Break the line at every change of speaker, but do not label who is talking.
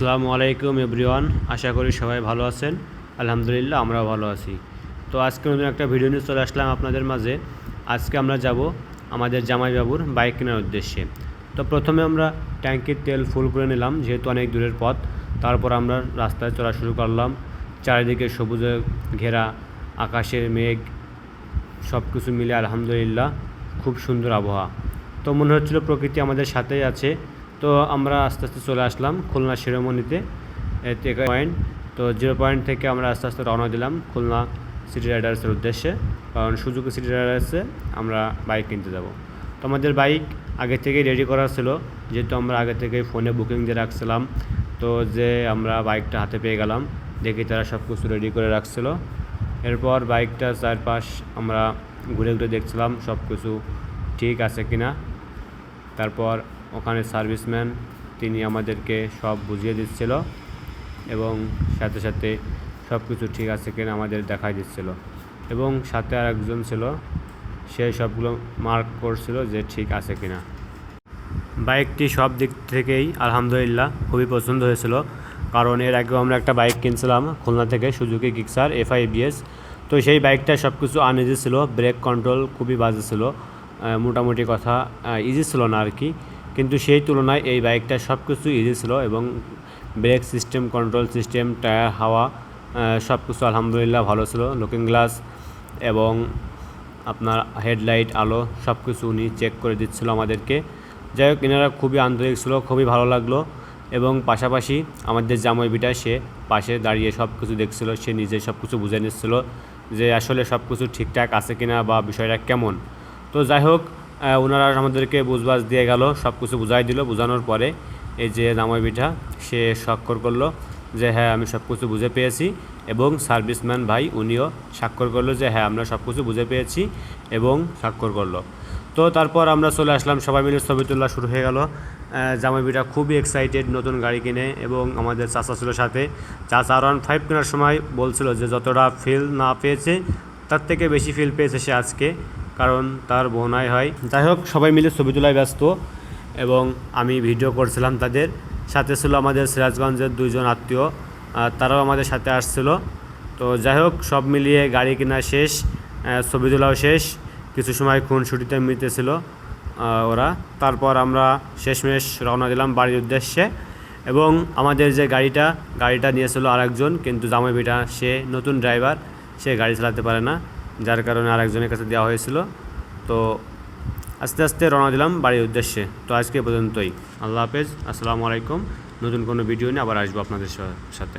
আসসালামু আলাইকুম এভরিওয়ান, আশা করি সবাই ভালো আছেন। আলহামদুলিল্লাহ, আমরাও ভালো আছি। তো আজকে নতুন একটা ভিডিও নিয়ে চলে আসলাম আপনাদের মাঝে। আজকে আমরা যাব আমাদের জামাইবাবুর বাইক কেনার উদ্দেশ্যে। তো প্রথমে আমরা ট্যাঙ্কির তেল ফুল করে নিলাম, যেহেতু অনেক দূরের পথ। তারপর আমরা রাস্তায় চলা শুরু করলাম। চারিদিকে সবুজে ঘেরা আকাশের মেঘ সব কিছু মিলে আলহামদুলিল্লাহ খুব সুন্দর আবহাওয়া। তো মনে হচ্ছিল প্রকৃতি আমাদের সাথেই আছে। তো আমরা আস্তে আস্তে চলে আসলাম খুলনা শিরোমণিতে। পয়েন্ট তো জিরো পয়েন্ট থেকে আমরা আস্তে আস্তে রওনা দিলাম খুলনা সিটি রাইডার্সের উদ্দেশ্যে। কারণ সুযোগে সিটি রাইডার্সে আমরা বাইক কিনতে যাব। তো আমাদের বাইক আগে থেকেই রেডি করা ছিল। যেহেতু আমরা আগে থেকে ফোনে বুকিং দিয়ে রাখছিলাম, তো যে আমরা বাইকটা হাতে পেয়ে গেলাম, দেখি তারা সব কিছু রেডি করে রাখছিল। এরপর বাইকটা চারপাশ আমরা ঘুরে ঘুরে দেখছিলাম সব কিছু ঠিক আছে কি না তারপর ওখানে সার্ভিসম্যান তিনি আমাদেরকে সব বুঝিয়ে দিচ্ছিল এবং সাথে সাথে সব কিছু ঠিক আছে কিনা আমাদের দেখাই দিচ্ছিল। এবং সাথে আর একজন ছিল, সে সবগুলো মার্ক করছিল যে ঠিক আছে কিনা। বাইকটি সব দিক থেকেই আলহামদুলিল্লাহ খুবই পছন্দ হয়েছিল। কারণ এর আগেও আমরা একটা বাইক কিনছিলাম খুলনা থেকে, সুজুকি গিক্সার এফআই বিএস তো সেই বাইকটা সব কিছু আনইজি ছিল ব্রেক কন্ট্রোল খুবই বাজে ছিল মোটামুটি কথা ইজি ছিল না আর কি। কিন্তু সেই তুলনায় এই বাইকটা সব কিছু ইজি ছিল এবং brake system control system tyre হাওয়া সব কিছু আলহামদুলিল্লাহ ভালো ছিল। লুকিং গ্লাস এবং আপনার হেডলাইট আলো সব কিছু উনি চেক করে দিচ্ছিল আমাদেরকে। যাই হোক, এনারা খুবই আন্তরিক ছিল, খুবই ভালো লাগল এবং পাশাপাশি আমাদের জামাই বিটা সে পাশে দাঁড়িয়ে সব কিছু দেখছিল, সে নিজে সব কিছু বুঝে নিচ্ছিল যে আসলে সব কিছু ঠিকঠাক আছে কিনা বা বিষয়টা কেমন। তো যাই হোক ওনারা আমাদেরকে বুঝবাজ দিয়ে গেল সব কিছু বুঝাই দিল। বোঝানোর পরে এই যে জামাই পিঠা সে স্বাক্ষর করল যে হ্যাঁ আমি সব কিছু বুঝে পেয়েছি। এবং সার্ভিসম্যান ভাই উনিও স্বাক্ষর করল যে হ্যাঁ আমরা সব কিছু বুঝে পেয়েছি। এবং স্বাক্ষর করল। তো তারপর আমরা চলে আসলাম, সবাই মিলে ছবি তোলা শুরু হয়ে গেল। জামাইবিটা খুবই এক্সাইটেড নতুন গাড়ি কিনে এবং আমাদের চাচা ছিল সাথে। চাচা আর ফাইভ কেনার সময় বলছিল যে, যতটা ফিল না পেয়েছে, তার থেকে বেশি ফিল পেয়েছে সে আজকে। কারণ তার বোনাই হয়। যাই হোক সবাই মিলে ছবি তোলায় ব্যস্ত এবং আমি ভিডিও করছিলাম তাদের। সাথে ছিল আমাদের সিরাজগঞ্জের দুইজন আত্মীয় তারাও আমাদের সাথে আসছিল। তো যাই হোক সব মিলিয়ে গাড়ি কেনা শেষ ছবি তোলাও শেষ। কিছু সময় খুনসুটিতে মিটেছিল আহ, ওরা। তারপর আমরা শেষমেশ রওনা দিলাম বাড়ির উদ্দেশ্যে এবং আমাদের যে গাড়িটা গাড়িটা নিয়েছিল আরেকজন কিন্তু জামাই বেটা সে নতুন ড্রাইভার সে গাড়ি চালাতে পারে না। যার কারণে আরেকজনের কাছে দেওয়া হয়েছিল। তো আস্তে আস্তে রওনা দিলাম বাড়ির উদ্দেশ্যে। তো আজকে পর্যন্তই। আল্লাহ হাফেজ, আসসালামু আলাইকুম। নতুন কোনো ভিডিও নিয়ে আবার আসব আপনাদের সাথে।